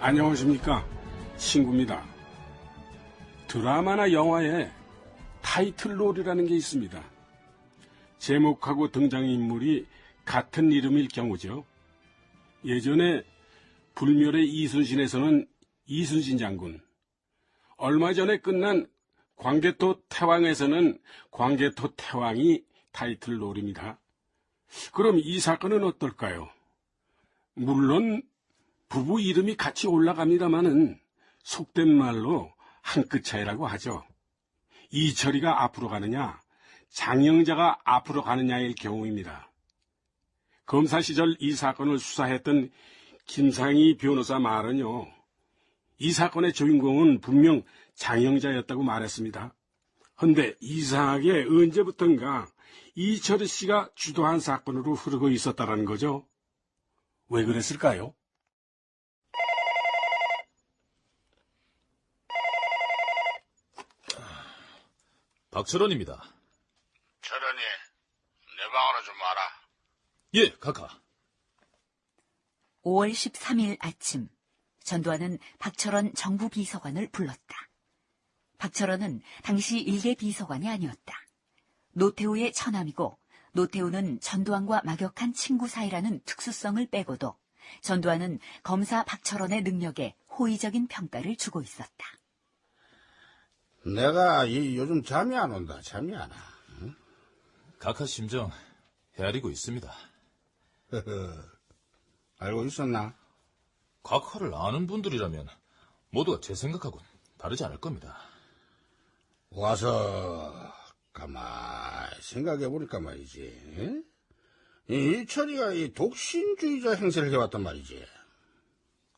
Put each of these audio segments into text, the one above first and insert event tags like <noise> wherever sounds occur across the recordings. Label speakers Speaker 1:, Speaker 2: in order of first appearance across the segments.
Speaker 1: 안녕하십니까. 친구입니다. 드라마나 영화에 타이틀롤이라는 게 있습니다. 제목하고 등장인물이 같은 이름일 경우죠. 예전에 불멸의 이순신에서는 이순신 장군, 얼마 전에 끝난 광개토 태왕에서는 광개토 태왕이 타이틀롤입니다. 그럼 이 사건은 어떨까요? 물론 부부 이름이 같이 올라갑니다마는 속된 말로 한 끗 차이라고 하죠. 이철이가 앞으로 가느냐, 장영자가 앞으로 가느냐의 경우입니다. 검사 시절 이 사건을 수사했던 김상희 변호사 말은요, 이 사건의 주인공은 분명 장영자였다고 말했습니다. 헌데 이상하게 언제부턴가 이철희 씨가 주도한 사건으로 흐르고 있었다는 거죠. 왜 그랬을까요?
Speaker 2: 박철원입니다.
Speaker 3: 철원이 내 방으로 좀 와라.
Speaker 2: 예, 카카.
Speaker 4: 5월 13일 아침 전두환은 박철원 정부 비서관을 불렀다. 박철원은 당시 일개 비서관이 아니었다. 노태우의 처남이고 노태우는 전두환과 막역한 친구 사이라는 특수성을 빼고도 전두환은 검사 박철원의 능력에 호의적인 평가를 주고 있었다.
Speaker 3: 내가 이 요즘 잠이 안 온다. 잠이 안 와.
Speaker 2: 카카 심정 헤아리고 있습니다. <laughs>
Speaker 3: 알고 있었나?
Speaker 2: 카카를 아는 분들이라면 모두가 제 생각하고는 다르지 않을 겁니다.
Speaker 3: 와서 가만히 생각해 보니까 말이지. 응? 이 이철이가 이 독신주의자 행세를 해왔단 말이지.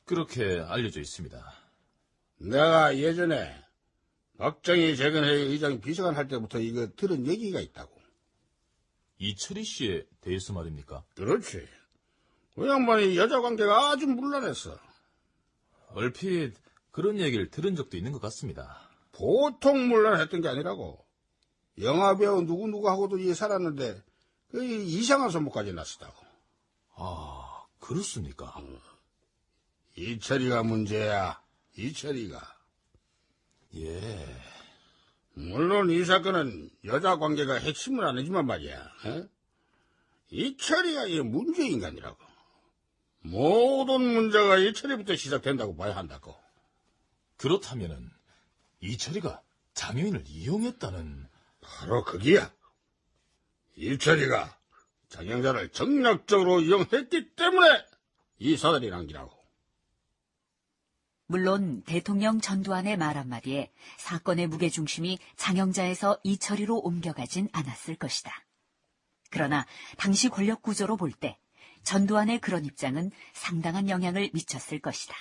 Speaker 2: 그렇게 알려져 있습니다.
Speaker 3: 내가 예전에 박정희 재건회의 의장 비서관 할 때부터 이거 들은 얘기가 있다고.
Speaker 2: 이철희 씨에 대해서 말입니까?
Speaker 3: 그렇지. 그 양반이 여자 관계가 아주 물란했어.
Speaker 2: 얼핏 그런 얘기를 들은 적도 있는 것 같습니다.
Speaker 3: 보통 물란했던 게 아니라고. 영화배우 누구누구하고도 이 살았는데 그 이상한 소문까지 났었다고.
Speaker 2: 아, 그렇습니까?
Speaker 3: 이철이가 문제야. 이철이가.
Speaker 2: 예.
Speaker 3: 물론 이 사건은 여자 관계가 핵심은 아니지만 말이야. 어? 이철이가 이 문제 인간이라고. 모든 문제가 이철이부터 시작된다고 봐야 한다고.
Speaker 2: 그렇다면은 이철이가 장애인을 이용했다는
Speaker 3: 바로 그기야. 이철이가 장영자를 정략적으로 이용했기 때문에 이 사달이 남기라고.
Speaker 4: 물론 대통령 전두환의 말 한마디에 사건의 무게중심이 장영자에서 이철이로 옮겨가진 않았을 것이다. 그러나 당시 권력 구조로 볼 때 전두환의 그런 입장은 상당한 영향을 미쳤을 것이다.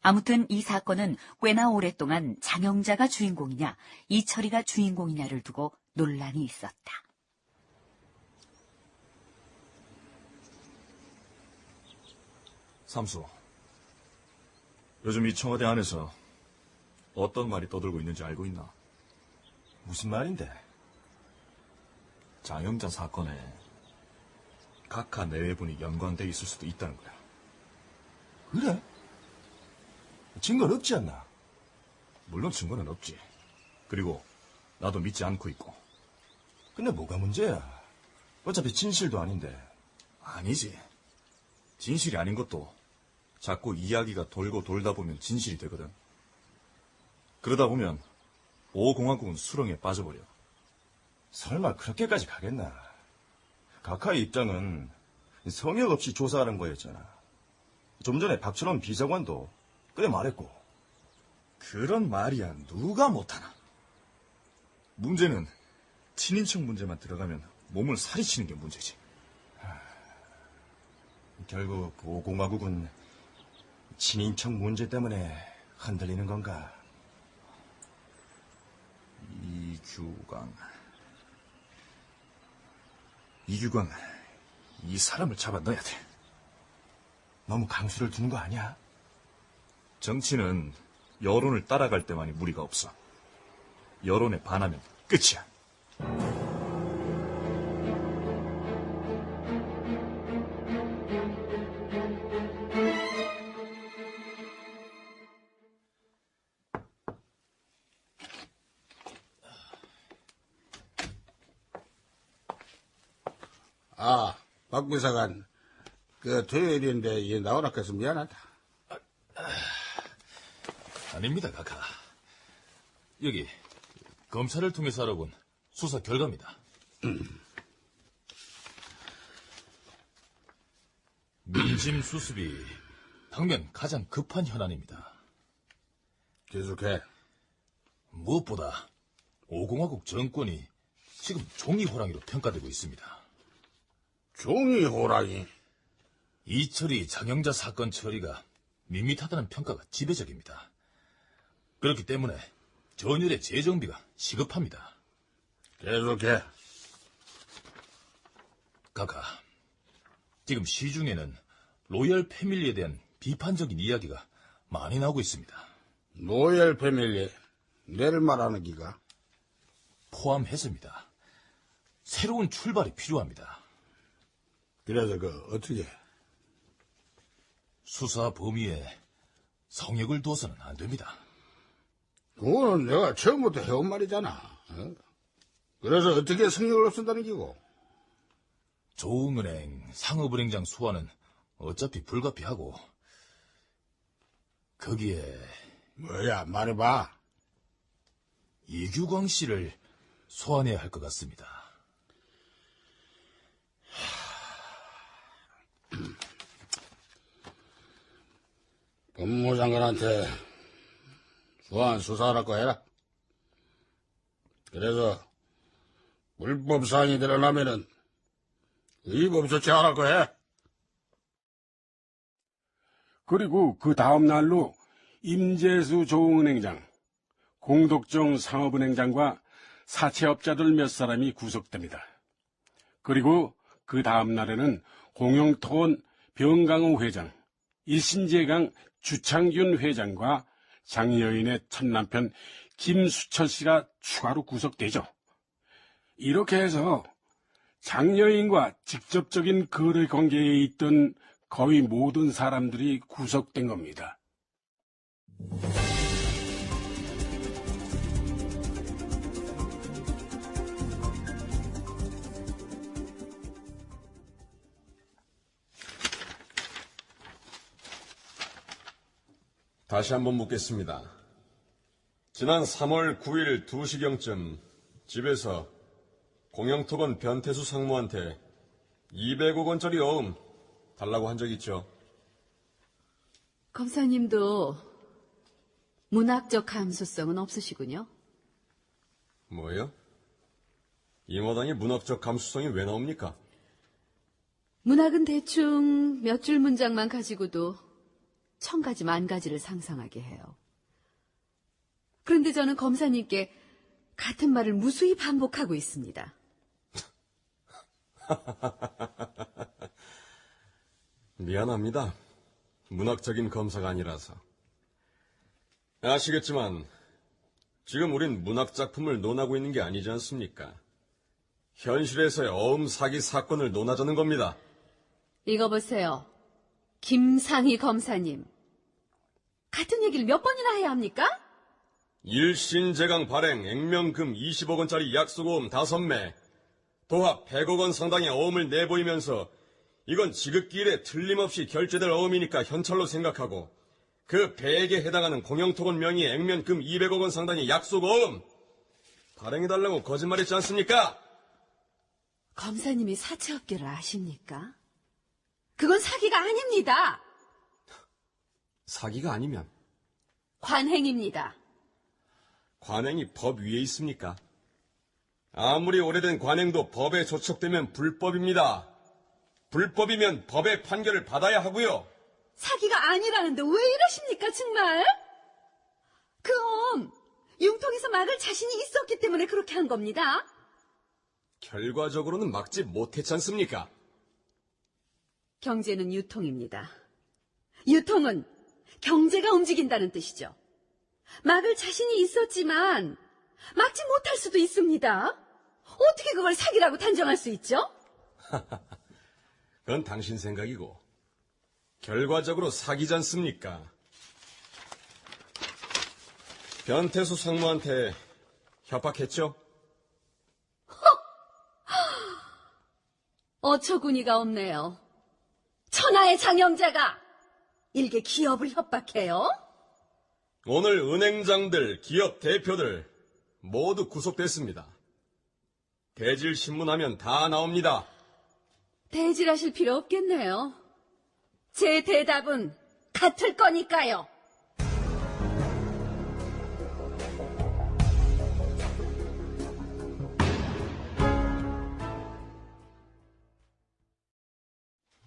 Speaker 4: 아무튼 이 사건은 꽤나 오랫동안 장영자가 주인공이냐 이철이가 주인공이냐를 두고 논란이 있었다.
Speaker 5: 삼수. 요즘 이 청와대 안에서 어떤 말이 떠들고 있는지 알고 있나? 무슨 말인데? 장영자 사건에 각하 내외분이 연관돼 있을 수도 있다는 거야.
Speaker 6: 그래? 증거는 없지 않나?
Speaker 5: 물론 증거는 없지. 그리고 나도 믿지 않고 있고.
Speaker 6: 근데 뭐가 문제야? 어차피 진실도 아닌데.
Speaker 5: 아니지. 진실이 아닌 것도 자꾸 이야기가 돌고 돌다 보면 진실이 되거든. 그러다 보면 오공화국은 수렁에 빠져버려.
Speaker 6: 설마 그렇게까지 가겠나? 각하의 입장은 성역 없이 조사하는 거였잖아. 좀 전에 박철원 비서관도 그래 말했고.
Speaker 5: 그런 말이야 누가 못하나. 문제는 친인척 문제만 들어가면 몸을 사리치는 게 문제지.
Speaker 6: 결국 오공화국은 친인척 문제 때문에 흔들리는 건가?
Speaker 5: 이규광. 이규광, 이 사람을 잡아 넣어야 돼.
Speaker 6: 너무 강수를 두는 거 아니야?
Speaker 5: 정치는 여론을 따라갈 때만이 무리가 없어. 여론에 반하면 끝이야.
Speaker 3: 박 비서관, 그 토요일인데 이 나오라 해서 미안하다.
Speaker 2: 아닙니다, 각하. 여기 검찰을 통해서 알아본 수사 결과입니다. <clears throat> 민심 수습이 당면 가장 급한 현안입니다.
Speaker 3: 계속해.
Speaker 2: 무엇보다 오공화국 정권이 지금 종이 호랑이로 평가되고 있습니다.
Speaker 3: 종이 호랑이.
Speaker 2: 이철이 장영자 사건 처리가 밋밋하다는 평가가 지배적입니다. 그렇기 때문에 전열의 재정비가 시급합니다.
Speaker 3: 계속해.
Speaker 2: 각하, 지금 시중에는 로열 패밀리에 대한 비판적인 이야기가 많이 나오고 있습니다.
Speaker 3: 노엘 패밀리. 내를 말하는 기가.
Speaker 2: 포함해서입니다. 새로운 출발이 필요합니다.
Speaker 3: 그래서 그, 어떻게.
Speaker 2: 수사 범위에 성역을 두어서는 안 됩니다.
Speaker 3: 그거는 내가 처음부터 해온 말이잖아. 어? 그래서 어떻게 성역을 없앤다는 기고.
Speaker 2: 조흥은행, 상업은행장 소환은 어차피 불가피하고 거기에
Speaker 3: 뭐야, 말해봐.
Speaker 2: 이규광 씨를 소환해야 할 것 같습니다.
Speaker 3: 법무장관한테 소환 수사하라고 해라. 그래서 불법 사항이 드러나면은 위법 조치하라고 해.
Speaker 1: 그리고 그 다음 날로 임재수 조흥은행장, 공덕정 상업은행장과 사채업자들 몇 사람이 구속됩니다. 그리고 그 다음 날에는 공영토원 병강호 회장, 일신재강 주창균 회장과 장여인의 첫 남편 김수철 씨가 추가로 구속되죠. 이렇게 해서 장여인과 직접적인 거래 관계에 있던 거의 모든 사람들이 구속된 겁니다.
Speaker 7: 다시 한번 묻겠습니다. 지난 3월 9일 2시경쯤 집에서 공영토건 변태수 상무한테 200억 원짜리 어음 달라고 한 적 있죠?
Speaker 8: 검사님도 문학적 감수성은 없으시군요.
Speaker 7: 뭐예요? 이마당에 문학적 감수성이 왜 나옵니까?
Speaker 8: 문학은 대충 몇 줄 문장만 가지고도 천 가지 만 가지를 상상하게 해요. 그런데 저는 검사님께 같은 말을 무수히 반복하고 있습니다. <laughs>
Speaker 7: 미안합니다. 문학적인 검사가 아니라서. 아시겠지만 지금 우린 문학작품을 논하고 있는 게 아니지 않습니까? 현실에서의 어음 사기 사건을 논하자는 겁니다.
Speaker 8: 이거 보세요. 김상희 검사님. 같은 얘기를 몇 번이나 해야 합니까?
Speaker 7: 일신재강 발행 액면금 20억 원짜리 약속어음 5매, 도합 100억 원 상당의 어음을 내보이면서 이건 지급기일에 틀림없이 결제될 어음이니까 현찰로 생각하고 그 100에 해당하는 공영토건 명의의 액면금 200억 원 상당의 약속어음 발행해달라고 거짓말했지 않습니까?
Speaker 8: 검사님이 사채업계를 아십니까? 그건 사기가 아닙니다.
Speaker 7: 사기가 아니면
Speaker 8: 관행입니다.
Speaker 7: 관행이 법 위에 있습니까? 아무리 오래된 관행도 법에 조촉되면 불법입니다. 불법이면 법의 판결을 받아야 하고요.
Speaker 8: 사기가 아니라는데 왜 이러십니까, 정말? 그럼 융통에서 막을 자신이 있었기 때문에 그렇게 한 겁니다.
Speaker 7: 결과적으로는 막지 못했지 않습니까?
Speaker 8: 경제는 유통입니다. 유통은 경제가 움직인다는 뜻이죠. 막을 자신이 있었지만 막지 못할 수도 있습니다. 어떻게 그걸 사기라고 단정할 수 있죠? <laughs>
Speaker 7: 그건 당신 생각이고 결과적으로 사기지 않습니까? 변태수 상무한테 협박했죠? <laughs>
Speaker 8: 어처구니가 없네요. 천하의 장영자가 일개 기업을 협박해요?
Speaker 7: 오늘 은행장들, 기업 대표들 모두 구속됐습니다. 대질 신문하면 다 나옵니다.
Speaker 8: 대질하실 필요 없겠네요. 제 대답은 같을 거니까요.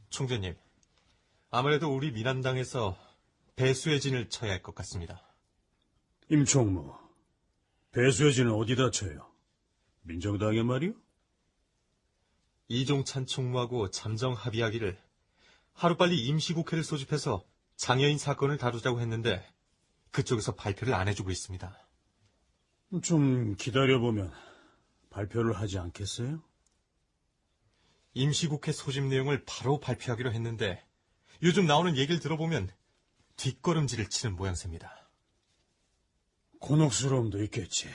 Speaker 9: 총재님, 아무래도 우리 민한당에서 배수의 진을 쳐야 할 것 같습니다.
Speaker 10: 임총무, 배수의 진은 어디다 쳐요? 민정당에 말이요?
Speaker 9: 이종찬 총무하고 잠정 합의하기를 하루빨리 임시국회를 소집해서 장애인 사건을 다루자고 했는데 그쪽에서 발표를 안 해주고 있습니다.
Speaker 10: 좀 기다려보면 발표를 하지 않겠어요?
Speaker 9: 임시국회 소집 내용을 바로 발표하기로 했는데 요즘 나오는 얘기를 들어보면 뒷걸음질을 치는 모양새입니다.
Speaker 10: 곤혹스러움도 있겠지.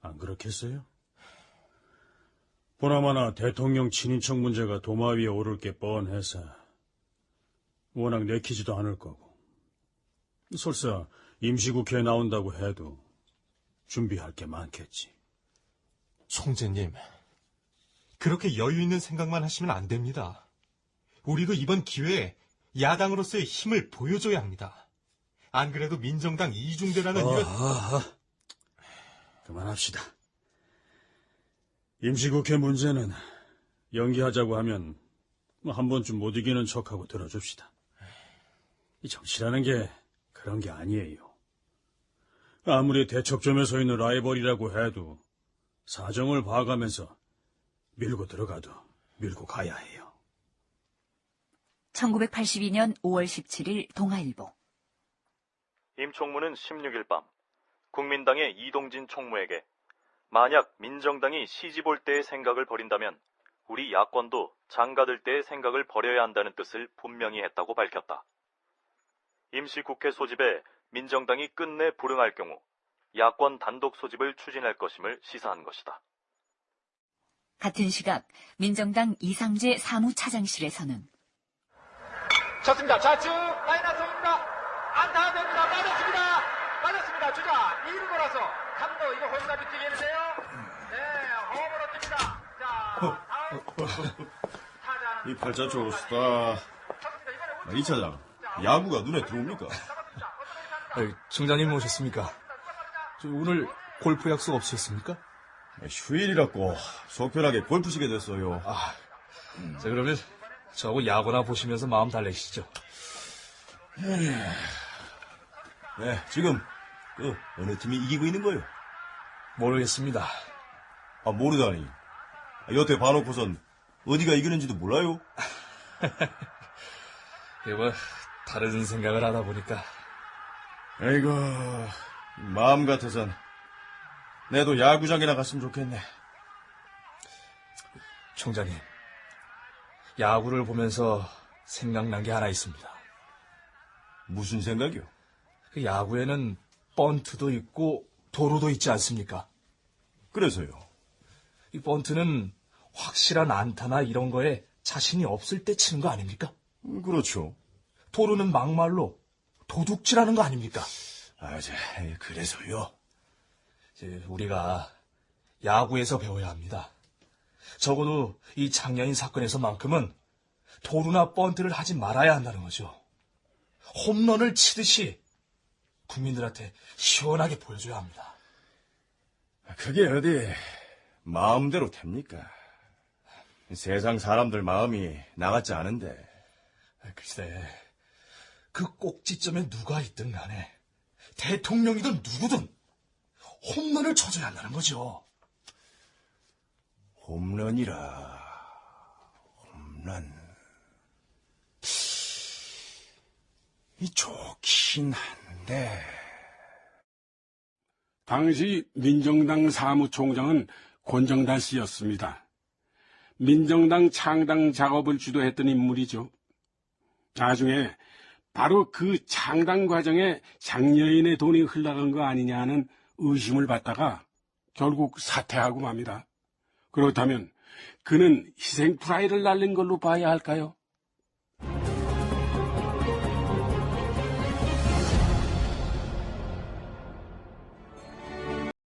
Speaker 10: 안 그렇겠어요? 보나마나 대통령 친인척 문제가 도마 위에 오를 게 뻔해서 워낙 내키지도 않을 거고 설사 임시국회에 나온다고 해도 준비할 게 많겠지.
Speaker 9: 총재님, 그렇게 여유 있는 생각만 하시면 안 됩니다. 우리도 이번 기회에 야당으로서의 힘을 보여줘야 합니다. 안 그래도 민정당 이중대라는 이런
Speaker 10: 아하. 그만합시다. 임시국회 문제는 연기하자고 하면 뭐 한 번쯤 못 이기는 척하고 들어줍시다. 이 정치라는 게 그런 게 아니에요. 아무리 대척점에 서 있는 라이벌이라고 해도 사정을 봐가면서 밀고 들어가도 밀고 가야 해요.
Speaker 4: 1982년 5월 17일 동아일보.
Speaker 11: 임 총무는 16일 밤 국민당의 이동진 총무에게 만약 민정당이 시집 올 때의 생각을 버린다면 우리 야권도 장가들 때의 생각을 버려야 한다는 뜻을 분명히 했다고 밝혔다. 임시국회 소집에 민정당이 끝내 불응할 경우 야권 단독 소집을 추진할 것임을 시사한 것이다.
Speaker 4: 같은 시각 민정당 이상재 사무차장실에서는
Speaker 12: 쳤습니다. 좌측 라인 안성입니다. 안타 됩니다. 맞았습니다. 맞았습니다. 주자 2루 돌아서 3루 이거 홈런 비치겠는데요. 네, 홈으로 뜁니다. 자, 다음
Speaker 6: 이 팔자 좋으시다. 이 차장, 야구가 눈에 들어옵니까?
Speaker 13: 총장님 오셨습니까? 저 오늘 골프 약속 없으셨습니까?
Speaker 6: 휴일이라고 속편하게 골프 치게 됐어요.
Speaker 13: 아, 자 그러면 저하고 야구나 보시면서 마음 달래시죠.
Speaker 6: 네, 지금 그 어느 팀이 이기고 있는 거요?
Speaker 13: 모르겠습니다.
Speaker 6: 아 모르다니. 아, 여태 봐놓고선 어디가 이기는지도 몰라요? <laughs>
Speaker 13: 이거 뭐 다른 생각을 하다 보니까
Speaker 6: 아이고 마음 같아선 내도 야구장이나 갔으면 좋겠네.
Speaker 13: 총장님 야구를 보면서 생각난 게 하나 있습니다.
Speaker 6: 무슨 생각이요?
Speaker 13: 그 야구에는 번트도 있고 도루도 있지 않습니까?
Speaker 6: 그래서요.
Speaker 13: 이 번트는 확실한 안타나 이런 거에 자신이 없을 때 치는 거 아닙니까?
Speaker 6: 음, 그렇죠.
Speaker 13: 도루는 막말로 도둑질하는 거 아닙니까?
Speaker 6: 아, 자, 그래서요.
Speaker 13: 이제 우리가 야구에서 배워야 합니다. 적어도 이 장녀인 사건에서만큼은 도루나 번트를 하지 말아야 한다는 거죠. 홈런을 치듯이 국민들한테 시원하게 보여줘야 합니다.
Speaker 6: 그게 어디 마음대로 됩니까? 세상 사람들 마음이 나같지 않은데.
Speaker 13: 글쎄, 그 꼭지점에 누가 있든 간에 대통령이든 누구든 홈런을 쳐줘야 한다는 거죠.
Speaker 6: 홈런이라 홈런 이 좋긴 한데
Speaker 1: 당시 민정당 사무총장은 권정달 씨였습니다. 민정당 창당 작업을 주도했던 인물이죠. 나중에 바로 그 창당 과정에 장녀인의 돈이 흘러간 거 아니냐는 의심을 받다가 결국 사퇴하고 맙니다. 그렇다면 그는 희생 프라이를 날린 걸로 봐야 할까요?